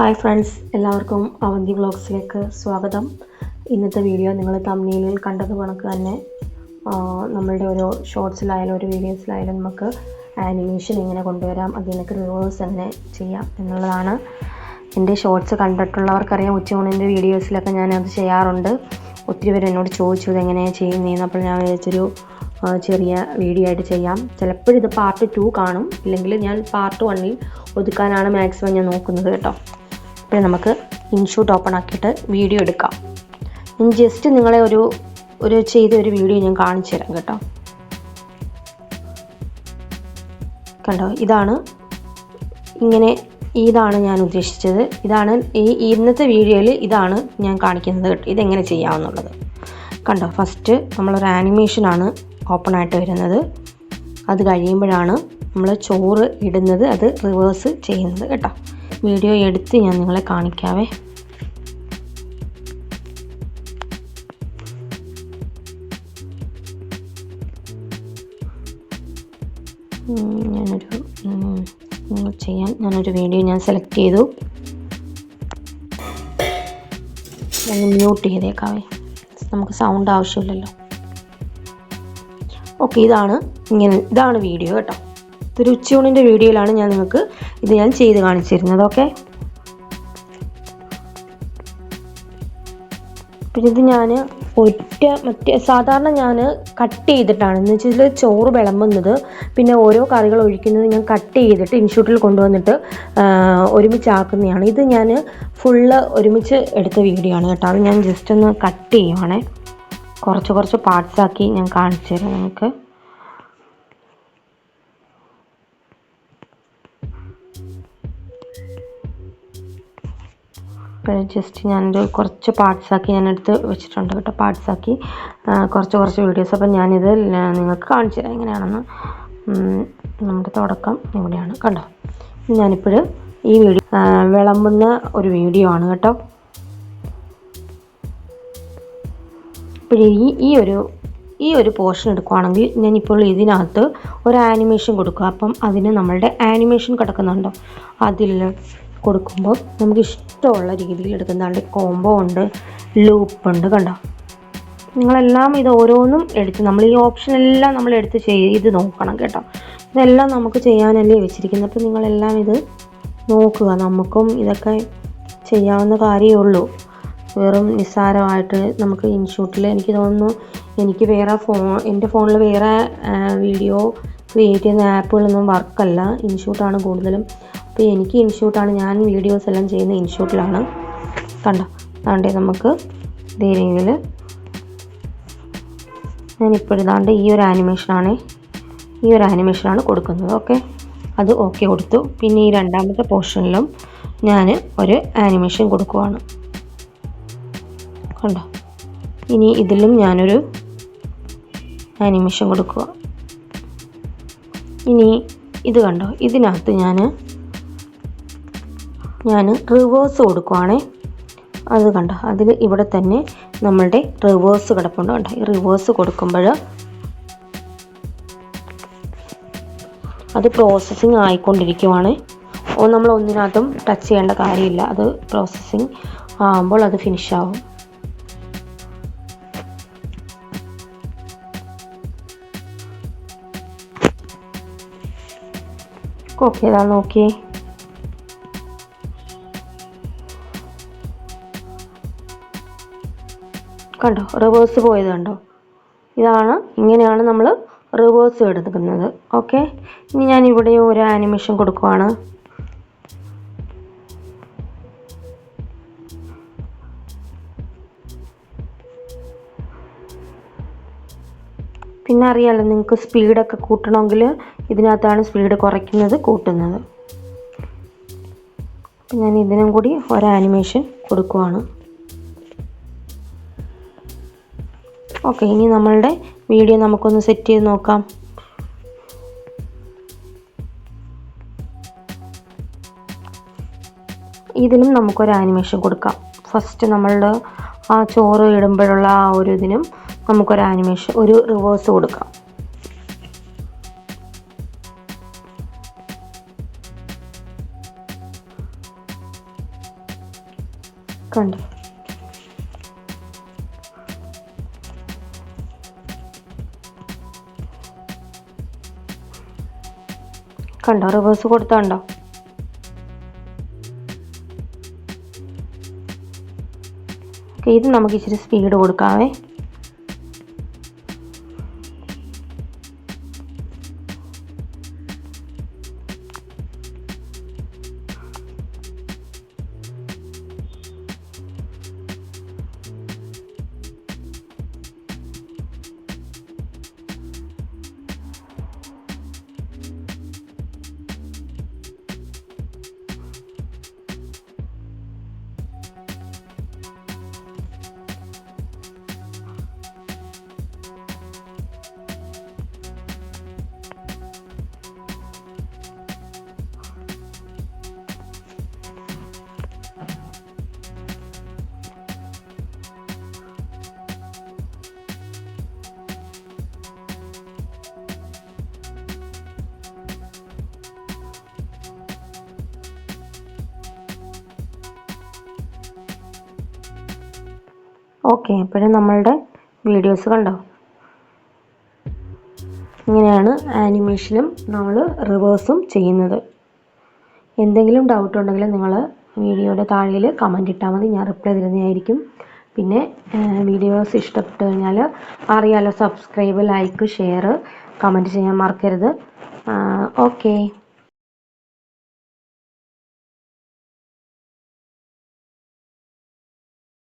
Hi friends എല്ലാവർക്കും അവന്തി വ്ളോഗ്സിലേക്ക് സ്വാഗതം. ഇന്നത്തെ വീഡിയോ നിങ്ങൾ തമ്മിലിൽ കണ്ടത് കണക്ക് തന്നെ നമ്മളുടെ ഒരു ഷോർട്സിലായാലും ഒരു വീഡിയോസിലായാലും നമുക്ക് ആനിമേഷൻ എങ്ങനെ കൊണ്ടുവരാം അതിനൊക്കെ റിവേഴ്സ് എങ്ങനെ ചെയ്യാം എന്നുള്ളതാണ്. എന്റെ ഷോർട്സ് കണ്ടിട്ടുള്ളവർക്കറിയാം ഉച്ചയൂണിന്റെ വീഡിയോസിലൊക്കെ ഞാനത് ചെയ്യാറുണ്ട്. ഒത്തിരി പേര് എന്നോട് ചോദിച്ചു ഇത് എങ്ങനെയാണ് ചെയ്യുന്നതെന്ന് അപ്പോൾ ഞാൻ വിചാരിച്ചൊരു ചെറിയ വീഡിയോ ആയിട്ട് ചെയ്യാം. ചിലപ്പോൾ ഇത് പാർട്ട് ടു കാണും ഇല്ലെങ്കിൽ ഞാൻ പാർട്ട് വണ്ണിൽ ഒതുക്കാനാണ് മാക്സിമം ഞാൻ നോക്കുന്നത് കേട്ടോ. പിന്നെ നമുക്ക് ഇൻഷൂട്ട് ഓപ്പൺ ആക്കിയിട്ട് വീഡിയോ എടുക്കാം. ഞാൻ ജസ്റ്റ് നിങ്ങളെ ഒരു ഒരു ചെയ്ത ഒരു വീഡിയോ ഞാൻ കാണിച്ചു തരാം കേട്ടോ. കണ്ടോ? ഇതാണ് ഇങ്ങനെ ഇതാണ് ഞാൻ ഉദ്ദേശിച്ചത്. ഇതാണ് ഈ ഇന്നത്തെ വീഡിയോയിൽ ഇതാണ് ഞാൻ കാണിക്കുന്നത് ഇതെങ്ങനെ ചെയ്യാമെന്നുള്ളത്. കണ്ടോ? ഫസ്റ്റ് നമ്മളൊരു ആനിമേഷനാണ് ഓപ്പൺ ആയിട്ട് വരുന്നത്. അത് കഴിയുമ്പോഴാണ് നമ്മൾ ചോറ് ഇടുന്നത് അത് റിവേഴ്സ് ചെയ്യുന്നത് കേട്ടോ. വീഡിയോ എടുത്ത് ഞാൻ നിങ്ങളെ കാണിക്കാവേ. ഞാനൊരു ചെയ്യാൻ ഞാനൊരു വീഡിയോ ഞാൻ സെലക്ട് ചെയ്തു. ഞാൻ മ്യൂട്ട് ചെയ്തേക്കാവേ. നമുക്ക് സൗണ്ട് ആവശ്യമില്ലല്ലോ. ഓക്കെ ഇതാണ് ഇങ്ങനെ ഇതാണ് വീഡിയോ കേട്ടോ. ഇതൊരു ഉച്ചയൂണിന്റെ വീഡിയോയിലാണ് ഞാൻ നിങ്ങൾക്ക് ഇത് ഞാൻ ചെയ്ത് കാണിച്ചിരുന്നത് ഓക്കെ പിന്നെ ഇത് ഞാൻ ഒറ്റ മറ്റേ സാധാരണ ഞാൻ കട്ട് ചെയ്തിട്ടാണ്. എന്ന് വെച്ചാൽ ചോറ് വിളമ്പുന്നത് പിന്നെ ഓരോ കറികൾ ഒഴിക്കുന്നത് ഞാൻ കട്ട് ചെയ്തിട്ട് ഇൻഷൂട്ടിൽ കൊണ്ടുവന്നിട്ട് ഒരുമിച്ച് ഒരുമിച്ചാക്കുന്നതാണ് ഇത് ഞാൻ ഫുള്ള് ഒരുമിച്ച് എടുത്ത വീഡിയോ ആണ് കേട്ടോ. അത് ഞാൻ ജസ്റ്റ് ഒന്ന് കട്ട് ചെയ്യുവാണേ. കുറച്ച് കുറച്ച് പാർട്സാക്കി ഞാൻ കാണിച്ചു തരാം നിങ്ങൾക്ക് ജസ്റ്റ് ഞാനൊരു കുറച്ച് പാർട്സാക്കി ഞാനെടുത്ത് വെച്ചിട്ടുണ്ട് കേട്ടോ പാർട്സാക്കി കുറച്ച് കുറച്ച് വീഡിയോസ് അപ്പം ഞാനിത് നിങ്ങൾക്ക് കാണിച്ചു തരാം. എങ്ങനെയാണെന്ന് നമ്മുടെ തുടക്കം ഇവിടെയാണ്. കണ്ടോ? ഞാനിപ്പോൾ ഈ വീഡിയോ വിളമ്പുന്ന ഒരു വീഡിയോ ആണ് കേട്ടോ. ഇപ്പോൾ ഈ ഈ ഒരു ഈ ഒരു പോർഷൻ എടുക്കുവാണെങ്കിൽ ഞാനിപ്പോൾ ഇതിനകത്ത് ഒരു ആനിമേഷൻ കൊടുക്കുക. അപ്പം അതിന് നമ്മളുടെ ആനിമേഷൻ കിടക്കുന്നുണ്ടോ? അതിൽ കൊടുക്കുമ്പോൾ നമുക്ക് ഇഷ്ടമുള്ള രീതിയിൽ എടുക്കുന്നതാണ് കോംബോ ഉണ്ട് ലൂപ്പ് ഉണ്ട് കണ്ടോ? നിങ്ങളെല്ലാം ഇത് ഓരോന്നും എടുത്ത് നമ്മൾ ഈ ഓപ്ഷൻ എല്ലാം നമ്മൾ എടുത്ത് ചെയ്ത് നോക്കണം കേട്ടോ. ഇതെല്ലാം നമുക്ക് ചെയ്യാനല്ലേ വെച്ചിരിക്കുന്നത്. അപ്പോൾ നിങ്ങളെല്ലാം ഇത് നോക്കുക. നമുക്കും ഇതൊക്കെ ചെയ്യാവുന്ന കാര്യമേ ഉള്ളൂ. വെറും നിസ്സാരമായിട്ട് നമുക്ക് ഇൻഷൂട്ടിൽ എനിക്ക് തോന്നുന്നു എനിക്ക് വേറെ ഫോൺ എന്റെ ഫോണിൽ വേറെ വീഡിയോ ക്രിയേറ്റ് ചെയ്യുന്ന ആപ്പുകളൊന്നും വർക്കല്ല ഇൻഷൂട്ടാണ് കൂടുതലും. അപ്പോൾ എനിക്ക് ഇൻഷൂട്ടാണ് ഞാൻ വീഡിയോസ് എല്ലാം ചെയ്യുന്ന ഇൻഷൂട്ടിലാണ്. കണ്ടോ? അതാണ്ടേ നമുക്ക് ഇതേ രീതിയിൽ ഞാനിപ്പോൾ ഇതാണ്ട് ഈ ഒരു ആനിമേഷനാണ് ഈ ഒരു ആനിമേഷനാണ് കൊടുക്കുന്നത് ഓക്കെ? അത് ഓക്കെ കൊടുത്തു. പിന്നെ ഈ രണ്ടാമത്തെ പോർഷനിലും ഞാൻ ഒരു ആനിമേഷൻ കൊടുക്കുവാണ്. കണ്ടോ? ഇനി ഇതിലും ഞാനൊരു ആനിമേഷൻ കൊടുക്കുക ഇനി ഇത് കണ്ടോ? ഇതിനകത്ത് ഞാൻ ഞാൻ റിവേഴ്സ് കൊടുക്കുവാണേ. അത് കണ്ട? അതിൽ ഇവിടെ തന്നെ നമ്മളുടെ റിവേഴ്സ് കിടപ്പുണ്ട് കണ്ടോ? ഈ റിവേഴ്സ് കൊടുക്കുമ്പോൾ അത് പ്രോസസ്സിങ് ആയിക്കൊണ്ടിരിക്കുവാണ്. ഓ നമ്മൾ ഒന്നിനകത്തും ടച്ച് ചെയ്യേണ്ട കാര്യമില്ല. അത് പ്രോസസ്സിങ് ആകുമ്പോൾ അത് ഫിനിഷ് ആവും. ഓക്കെ ഇതാ നോക്കിയേ. കണ്ടോ? റിവേഴ്സ് പോയത് കണ്ടോ? ഇതാണ് ഇങ്ങനെയാണ് നമ്മൾ റിവേഴ്സ് എടുക്കുന്നത്. ഓക്കെ ഇനി ഞാൻ ഇവിടെ ഒരു ആനിമേഷൻ കൊടുക്കുവാണ്. പിന്നെ അറിയാലോ നിങ്ങൾക്ക് സ്പീഡൊക്കെ കൂട്ടണമെങ്കിൽ ഇതിനകത്താണ് സ്പീഡ് കുറയ്ക്കുന്നത് കൂട്ടുന്നത്. ഞാൻ ഇതിനും കൂടി ഒരു ആനിമേഷൻ കൊടുക്കുവാണ്. ഓക്കെ ഇനി നമ്മളുടെ വീഡിയോ നമുക്കൊന്ന് സെറ്റ് ചെയ്ത് നോക്കാം. ഇതിനും നമുക്കൊരു ആനിമേഷൻ കൊടുക്കാം. ഫസ്റ്റ് നമ്മളുടെ ആ ചോറ് ഇടുമ്പോഴുള്ള ആ ഒരു ഇതിനും നമുക്കൊരു ആനിമേഷൻ ഒരു റിവേഴ്സ് കൊടുക്കാം. കണ്ടോ? കണ്ടോ? റിവേഴ്സ് കൊടുത്തുണ്ടോ? ഇത് നമുക്ക് ഇച്ചിരി സ്പീഡ് കൊടുക്കാവേ. ഓക്കെ അപ്പോഴും നമ്മളുടെ വീഡിയോസ് കണ്ടോ? ഇങ്ങനെയാണ് ആനിമേഷനും നമ്മൾ റിവേഴ്സും ചെയ്യുന്നത്. എന്തെങ്കിലും ഡൗട്ട് ഉണ്ടെങ്കിൽ നിങ്ങൾ വീഡിയോയുടെ താഴെയിൽ കമന്റ് ഇട്ടാൽ മതി ഞാൻ റിപ്ലൈ തരുന്നതായിരിക്കും. പിന്നെ വീഡിയോസ് ഇഷ്ടപ്പെട്ടു കഴിഞ്ഞാൽ അറിയാലോ സബ്സ്ക്രൈബ് ലൈക്ക് ഷെയർ കമന്റ് ചെയ്യാൻ മറക്കരുത്. ഓക്കെ.